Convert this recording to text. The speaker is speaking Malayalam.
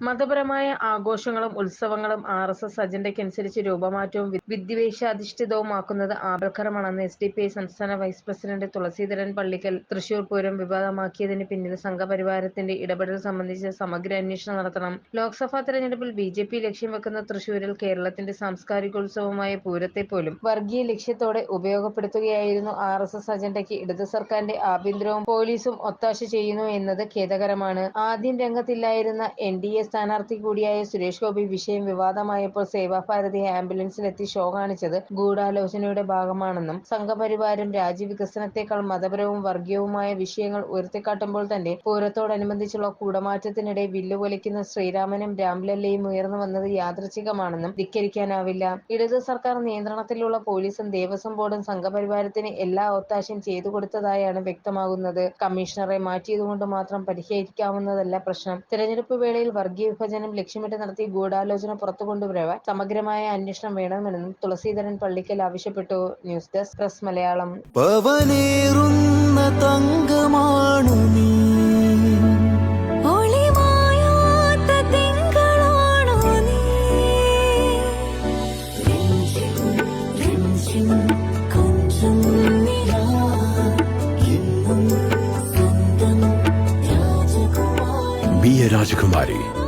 മതപരമായ ആഘോഷങ്ങളും ഉത്സവങ്ങളും ആർ എസ് എസ് അജണ്ടയ്ക്കനുസരിച്ച് രൂപമാറ്റവും വിദ്വേഷാധിഷ്ഠിതവുമാക്കുന്നത് ആപൽക്കരമാണെന്ന് എസ് ഡി പി ഐ സംസ്ഥാന വൈസ് പ്രസിഡന്റ് തുളസീധരൻ പള്ളിക്കൽ തൃശൂർ പൂരം വിവാദമാക്കിയതിന് പിന്നിൽ സംഘപരിവാരത്തിന്റെ ഇടപെടൽ സംബന്ധിച്ച് സമഗ്ര അന്വേഷണം നടത്തണം. ലോക്സഭാ തെരഞ്ഞെടുപ്പിൽ ബി ജെ പി ലക്ഷ്യം വെക്കുന്ന തൃശൂരിൽ കേരളത്തിന്റെ സാംസ്കാരികോത്സവമായ പൂരത്തെ പോലും വർഗീയ ലക്ഷ്യത്തോടെ ഉപയോഗപ്പെടുത്തുകയായിരുന്നു ആർ എസ് എസ് അജണ്ടയ്ക്ക്. ഇടതു സർക്കാരിന്റെ ആഭ്യന്തരവും പോലീസും ഒത്താശ ചെയ്യുന്നു എന്നത് ഖേദകരമാണ്. ആദ്യം രംഗത്തില്ലായിരുന്ന എൻ ഡി എ സ്ഥാനാർത്ഥി കൂടിയായ സുരേഷ് ഗോപി വിഷയം വിവാദമായപ്പോൾ സേവാഭാരതി ആംബുലൻസിലെത്തി ഷോ കാണിച്ചത് ഗൂഢാലോചനയുടെ ഭാഗമാണെന്നും സംഘപരിവാരം രാജ്യവികസനത്തെക്കാൾ മതപരവും വർഗീയവുമായ വിഷയങ്ങൾ ഉയർത്തിക്കാട്ടുമ്പോൾ തന്നെ പൂരത്തോടനുബന്ധിച്ചുള്ള കൂടമാറ്റത്തിനിടെ വില്ലുകൊലിക്കുന്ന ശ്രീരാമനും രാംലല്ലയും ഉയർന്നു വന്നത് യാദൃച്ഛികമാണെന്നും ധിക്കരിക്കാനാവില്ല. ഇടത് സർക്കാർ നിയന്ത്രണത്തിലുള്ള പോലീസും ദേവസ്വം ബോർഡും സംഘപരിവാരത്തിന് എല്ലാ ഒത്താശയും ചെയ്തു കൊടുത്തതായാണ് വ്യക്തമാകുന്നത്. കമ്മീഷണറെ മാറ്റിയതുകൊണ്ട് മാത്രം പരിഹരിക്കാവുന്നതല്ല പ്രശ്നം. തെരഞ്ഞെടുപ്പ് വേളയിൽ വർഗീയ വിഭജനം ലക്ഷ്യമിട്ട് നടത്തിയ ഗൂഢാലോചന പുറത്തു കൊണ്ടുവരുവാൻ സമഗ്രമായ അന്വേഷണം വേണമെന്നും തുളസീധരൻ പള്ളിക്കൽ ആവശ്യപ്പെട്ടു. News desk press Malayalam. തങ്കമാണു നീ. രാജകുമാരി.